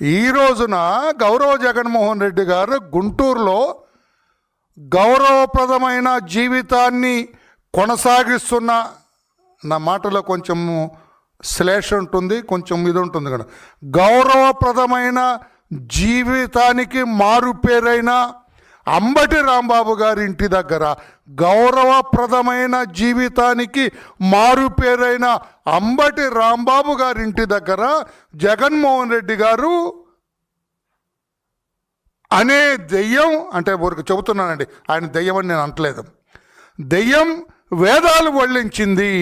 ఈ రోజున గౌరవ జగన్మోహన్ రెడ్డి గారు గుంటూరులో గౌరవప్రదమైన జీవితాన్ని కొనసాగిస్తున్న నా మాటలో కొంచెం శ్లేష ఉంటుంది కొంచెం ఇది ఉంటుంది కదా. గౌరవప్రదమైన జీవితానికి మారుపేరైన అంబటి రాంబాబు గారి ఇంటి దగ్గర గౌరవప్రదమైన జీవితానికి మారుపేరైన అంబటి రాంబాబు గారి ఇంటి దగ్గర జగన్మోహన్ రెడ్డి గారు అనే దెయ్యం అంటే ఊరికి చెబుతున్నానండి ఆయన దెయ్యం అని నేను అంటలేదు దెయ్యం వేదాలు వల్లించింది.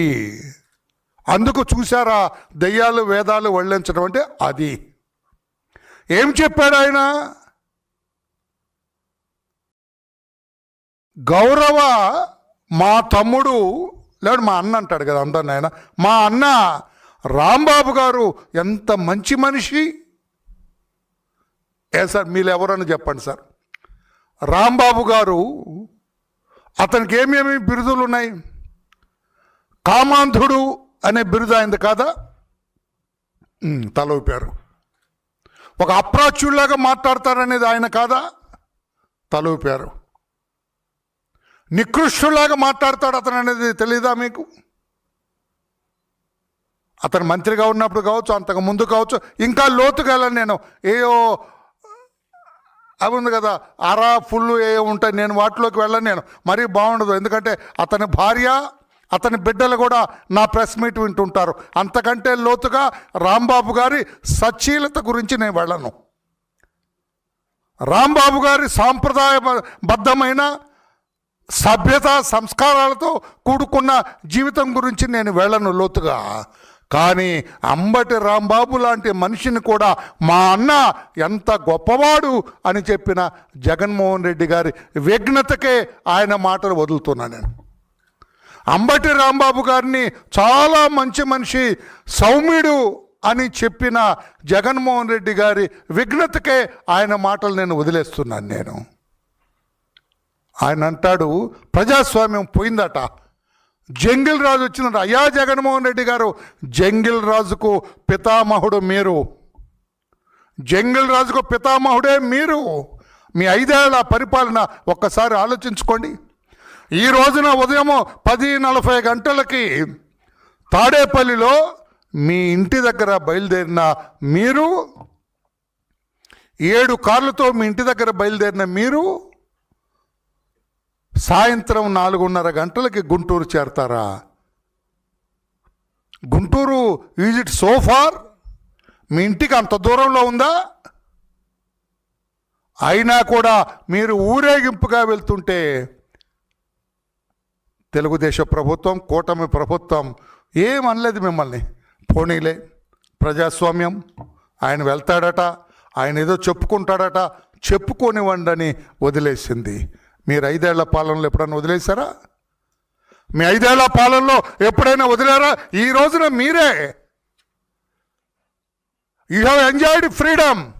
అందుకు చూసారా దెయ్యాలు వేదాలు వల్లించడం అంటే అది. ఏం చెప్పాడు ఆయన? గౌరవ మా తమ్ముడు లేడు మా అన్న అంటాడు కదా అందరిని ఆయన మా అన్న రాంబాబు గారు ఎంత మంచి మనిషి. ఏ సార్ మీరు ఎవరని చెప్పండి సార్. రాంబాబు గారు అతనికి ఏమేమి బిరుదులు ఉన్నాయి? కామాంధుడు అనే బిరుదు అయింది కాదా? తల ఊపారు. ఒక అప్రాచ్యుల్లాగా మాట్లాడతారనేది ఆయన కాదా? తల ఊపారు. నికృష్టులాగా మాట్లాడతాడు అతను అనేది తెలీదా మీకు? అతను మంత్రిగా ఉన్నప్పుడు కావచ్చు అంతకు ముందు కావచ్చు ఇంకా లోతుగా వెళ్ళను నేను. ఏయో అవి ఉంది కదా అరా ఫుల్ ఏ ఉంటాయి నేను వాటిలోకి వెళ్ళను నేను. మరీ బాగుండదు ఎందుకంటే అతని భార్య అతని బిడ్డలు కూడా నా ప్రెస్ మీట్ వింటుంటారు. అంతకంటే లోతుగా రాంబాబు గారి సచ్చీలత గురించి నేను వెళ్ళను. రాంబాబు గారి సాంప్రదాయబద్ధమైన సభ్యత సంస్కారాలతో కూడుకున్న జీవితం గురించి నేను వెళ్ళను లోతుగా. కానీ అంబటి రాంబాబు లాంటి మనిషిని కూడా మా అన్న ఎంత గొప్పవాడు అని చెప్పిన జగన్మోహన్ రెడ్డి గారి విఘ్నతకే ఆయన మాటలు వదులుతున్నా నేను. అంబటి రాంబాబు గారిని చాలా మంచి మనిషి సౌమ్యుడు అని చెప్పిన జగన్మోహన్ రెడ్డి గారి విఘ్నతకే ఆయన మాటలు నేను వదిలేస్తున్నాను నేను. ఆయన అంటాడు ప్రజాస్వామ్యం పోయిందట. జంగిల్ రాజు వచ్చిందట. అయ్యా జగన్మోహన్ రెడ్డి గారు జంగిల్ రాజుకు పితామహుడు మీరు. జంగిల్ రాజుకు పితామహుడే మీరు. మీ ఐదేళ్ళ పరిపాలన ఒక్కసారి ఆలోచించుకోండి. ఈ రోజున ఉదయం పది నలభై గంటలకి తాడేపల్లిలో మీ ఇంటి దగ్గర బయలుదేరిన మీరు ఏడు కార్లతో మీ ఇంటి దగ్గర బయలుదేరిన మీరు సాయంత్రం నాలుగున్నర గంటలకి Guntur చేరతారా? Guntur is it so far మీ ఇంటికి అంత దూరంలో ఉందా? అయినా కూడా మీరు ఊరేగింపుగా వెళ్తుంటే తెలుగుదేశం ప్రభుత్వం కూటమి ప్రభుత్వం ఏమనలేదు మిమ్మల్ని. పోనీలే ప్రజాస్వామ్యం ఆయన వెళ్తాడట ఆయన ఏదో చెప్పుకుంటాడట చెప్పుకోనివ్వండి వదిలేసింది. మీరు ఐదేళ్ళ పాలనలో ఎప్పుడైనా వదిలేశారా? మీ ఐదేళ్ళ పాలనలో ఎప్పుడైనా వదిలేరా? ఈ రోజున మీరే. యూ హ్యావ్ ఎంజాయ్డ్ ఫ్రీడమ్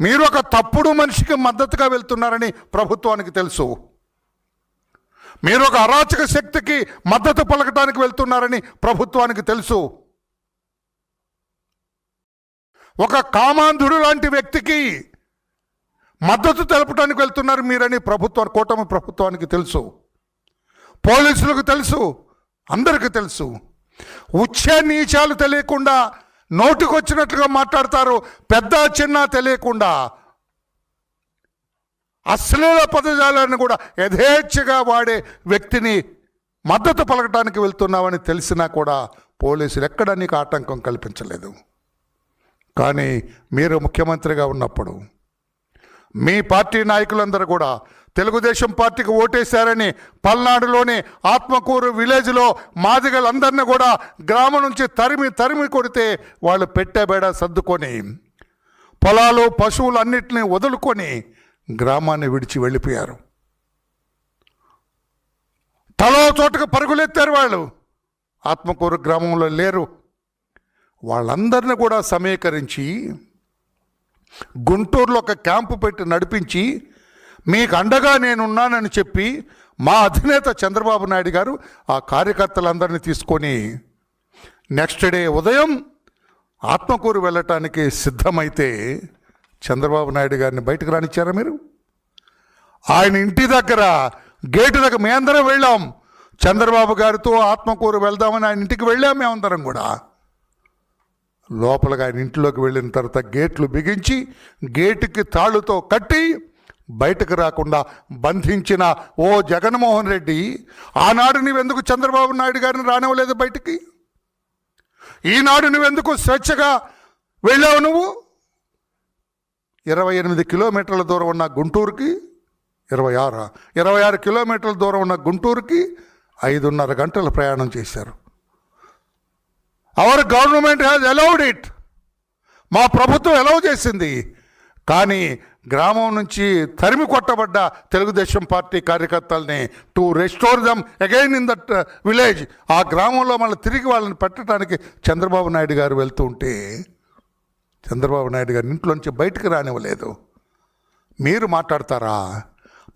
మీరు ఒక తప్పుడు మనిషికి మద్దతుగా వెళ్తున్నారని ప్రభుత్వానికి తెలుసు. మీరు ఒక అరాచక శక్తికి మద్దతు పలకటానికి వెళ్తున్నారని ప్రభుత్వానికి తెలుసు. ఒక కామాంధుడు లాంటి వ్యక్తికి మద్దతు తెలపడానికి వెళ్తున్నారు మీరని ప్రభుత్వం కూటమి ప్రభుత్వానికి తెలుసు. పోలీసులకు తెలుసు అందరికీ తెలుసు. ఉచ్చ నీచాలు తెలియకుండా నోటుకొచ్చినట్లుగా మాట్లాడతారు పెద్ద చిన్న తెలియకుండా. అశ్లీల పదజాలాన్ని కూడా యథేచ్ఛగా వాడే వ్యక్తిని మద్దతు పలకటానికి వెళ్తున్నామని తెలిసినా కూడా పోలీసులు ఎక్కడ నీకు ఆటంకం కల్పించలేదు. కానీ మీరు ముఖ్యమంత్రిగా ఉన్నప్పుడు మీ పార్టీ నాయకులందరూ కూడా తెలుగుదేశం పార్టీకి ఓటేశారని పల్నాడులోని ఆత్మకూరు విలేజ్లో మాదిగలందరినీ కూడా గ్రామం నుంచి తరిమి తరిమి కొడితే వాళ్ళు పెట్టేబేడ సర్దుకొని పొలాలు పశువులు అన్నిటినీ వదులుకొని గ్రామాన్ని విడిచి వెళ్ళిపోయారు. తలో చోటుకు పరుగులెత్తారు వాళ్ళు. ఆత్మకూరు గ్రామంలో లేరు. వాళ్ళందరిని కూడా సమీకరించి గుంటూరులో ఒక క్యాంపు పెట్టి నడిపించి మీకు అండగా నేనున్నానని చెప్పి మా అధినేత చంద్రబాబు నాయుడు గారు ఆ కార్యకర్తలందరినీ తీసుకొని నెక్స్ట్ డే ఉదయం ఆత్మకూరు వెళ్ళటానికి సిద్ధమైతే చంద్రబాబు నాయుడు గారిని బయటకు రానిచ్చారా మీరు? ఆయన ఇంటి దగ్గర గేటు దగ్గర మేమందరం వెళ్ళాం. చంద్రబాబు గారితో ఆత్మకూరు వెళ్దామని ఆయన ఇంటికి వెళ్ళాం మేమందరం కూడా. లోపలికి ఆయన ఇంట్లోకి వెళ్ళిన తర్వాత గేట్లు బిగించి గేటుకి తాళ్ళుతో కట్టి బయటకు రాకుండా బంధించిన ఓ జగన్మోహన్ రెడ్డి ఆనాడు నువ్వెందుకు చంద్రబాబు నాయుడు గారిని రానివ్వలేదు బయటికి? ఈనాడు నువ్వెందుకు స్వేచ్ఛగా వెళ్ళావు నువ్వు? ఇరవై ఎనిమిది కిలోమీటర్ల దూరం ఉన్న గుంటూరుకి ఇరవై ఆరు ఇరవై ఆరు కిలోమీటర్ల దూరం ఉన్న గుంటూరుకి ఐదున్నర గంటల ప్రయాణం చేశారు. Our government has allowed it మా ప్రభుత్వం అలౌ చేసింది. కానీ గ్రామం నుంచి తరిమి కొట్టబడ్డ తెలుగుదేశం పార్టీ కార్యకర్తల్ని to restore them again in that village ఆ గ్రామంలో మళ్ళీ తిరిగి వాళ్ళని పెట్టడానికి చంద్రబాబు నాయుడు గారు వెళ్తూ ఉంటే చంద్రబాబు నాయుడు గారి ఇంట్లోంచి బయటకు రానివ్వలేదు. మీరు మాట్లాడతారా?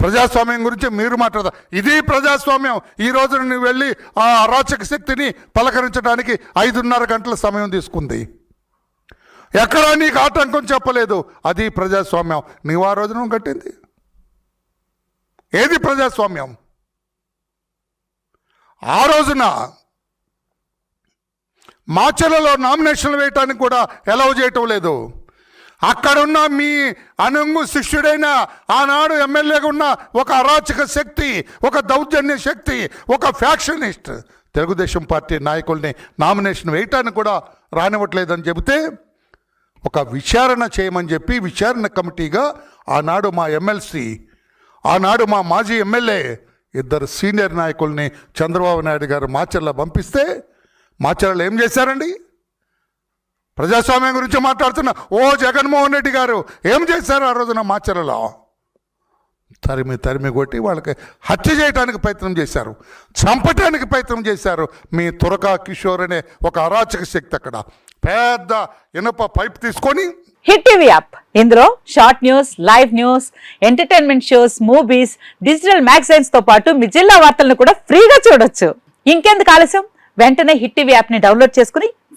ప్రజాస్వామ్యం గురించి మీరు మాట్లాడతారు ఇది ప్రజాస్వామ్యం. ఈ రోజున నువ్వు వెళ్ళి ఆ అరాచక శక్తిని పలకరించడానికి ఐదున్నర గంటల సమయం తీసుకుంది. ఎక్కడా నీకు ఆటంకం చెప్పలేదు. అది ప్రజాస్వామ్యం. నీవు ఆ రోజున కట్టింది. ఏది ప్రజాస్వామ్యం? ఆ రోజున మాచలలో నామినేషన్లు వేయటానికి కూడా ఎలవ్ చేయటం లేదు. అక్కడున్న మీ అనుంగు శిష్యుడైన ఆనాడు ఎమ్మెల్యేగా ఉన్న ఒక అరాచక శక్తి ఒక దౌర్జన్య శక్తి ఒక ఫ్యాక్షనిస్ట్. తెలుగుదేశం పార్టీ నాయకుల్ని నామినేషన్ వేయటానికి కూడా రానివ్వట్లేదని చెబితే ఒక విచారణ చేయమని చెప్పి విచారణ కమిటీగా ఆనాడు మా ఎమ్మెల్సీ ఆనాడు మా మాజీ ఎమ్మెల్యే ఇద్దరు సీనియర్ నాయకుల్ని చంద్రబాబు నాయుడు గారు మాచర్ల పంపిస్తే మాచర్లు ఏం చేశారండి? ప్రజాస్వామ్యం గురించి మాట్లాడుతున్న ఓ జగన్మోహన్ రెడ్డి గారు ఏం చేశారు ఆ రోజున మాచర్లలో? తరిమి తరిమి కొట్టి వాళ్ళకి హత్య చేయడానికి ప్రయత్నం చేశారు చంపటానికి ప్రయత్నం చేశారు. మీ తురకా కిషోర్ అనే ఒక అరాచక శక్తి అక్కడ. పెద్ద ఇనుప పైప్ తీసుకొని హిట్ టీవీ యాప్. ఇందులో short news live news entertainment shows movies digital మ్యాగజైన్స్తో పాటు మీ జిల్లా వార్తలను కూడా ఫ్రీగా చూడొచ్చు. ఇంకెందుకు ఆలస్యం? వెంటనే హిట్ టీవీ యాప్ని డౌన్లోడ్ చేసుకుని